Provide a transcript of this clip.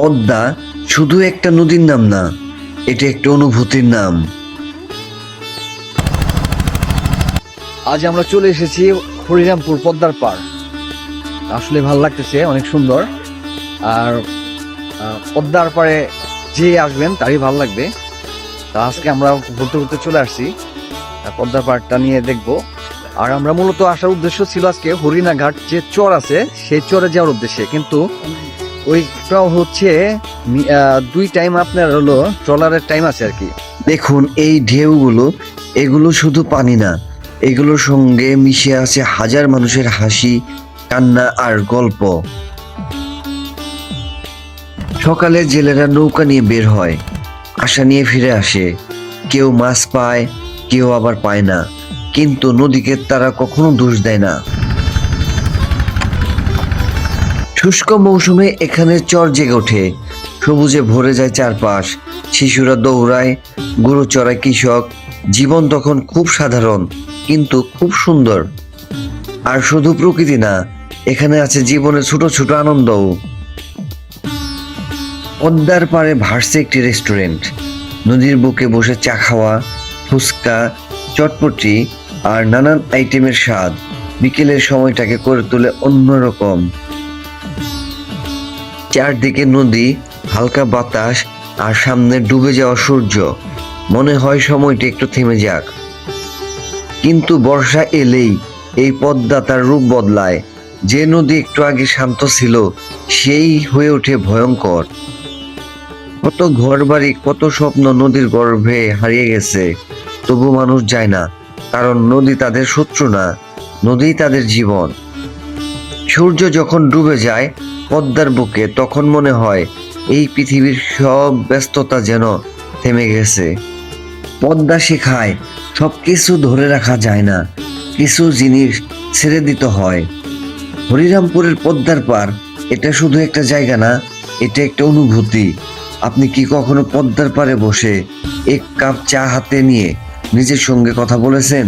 পদ্মা শুধু একটা নদীর নাম না, এটা একটা অনুভূতির নাম। আজ আমরা চলে এসেছি হরিরামপুর পদ্মার পার আসলে ভালো লাগতেছে, অনেক সুন্দর। আর পদ্মার পাড়ে যে আসবেন, তারই ভালো লাগবে। তা আজকে আমরা ঘুরতে ঘুরতে চলে আসছি। পদ্মার পাড়টা নিয়ে দেখব। আর আমরা মূলত আসার উদ্দেশ্য ছিল আজকে হরিণাঘাট যে চর আছে, সেই চরে যাওয়ার উদ্দেশ্যে। কিন্তু ওইটাও হচ্ছে দুই টাইম আপনার হলো ট্রলারের টাইম আছে আর কি। দেখুন, এই ঢেউগুলো, এগুলো শুধু পানি না, এগুলোর সঙ্গে মিশে আছে হাজার মানুষের হাসি, কান্না আর গল্প। সকালে জেলেরা নৌকা নিয়ে বের হয়, আশা নিয়ে ফিরে আসে। কেউ মাছ পায়, কেউ আবার পায় না, কিন্তু নদীকে তারা কখনো দোষ দেয় না। শুষ্ক মৌসুমে এখানে চর জেগে ওঠে। সবুজে ভরে যায় চারপাশ। শিশুরা দৌড়ায়, গরু চড়ায় কৃষক। জীবন তখন খুব সাধারণ, কিন্তু খুব সুন্দর। আর শুধু প্রকৃতি না, এখানে আছে জীবনের ছোট ছোট আনন্দও। পদ্মার পাড়ে ভাসছে একটি রেস্টুরেন্ট। নদীর বুকে বসে চা খাওয়া, ফুচকা, চটপটি আর নানান আইটেমের স্বাদ। বিকেলের সময়টাকে করে তোলে অন্যরকম। চারদিকে নদী, হালকা বাতাস আর সামনে ডুবে যাওয়া সূর্য। মনে হয় সময়টা একটু থেমে যাক। কিন্তু বর্ষা এলেই এই পদ্মা তার রূপ বদলায়। যে নদী একটু আগে শান্ত ছিল, সেই হয়ে ওঠে ভয়ঙ্কর। কত ঘরবাড়ি, কত স্বপ্ন নদীর গর্ভে হারিয়ে গেছে। তবু মানুষ যায় না, কারণ নদী তাদের শত্রু না নদী তাদের জীবন। সূর্য যখন ডুবে যায় পদ্মার বুকে তখন মনে হয় এই পৃথিবীর সব ব্যস্ততা যেন থেমে গেছে। পদ্মা শেখায় সব কিছু ধরে রাখা যায় না, কিছু জিনিস ছেড়ে দিতে হয়। হরিরামপুরের পদ্মার পার, এটা শুধু একটা জায়গা না, এটা একটা অনুভূতি। আপনি কি কখনো পদ্মার পারে বসে এক কাপ চা হাতে নিয়ে নিজের সঙ্গে কথা বলেছেন?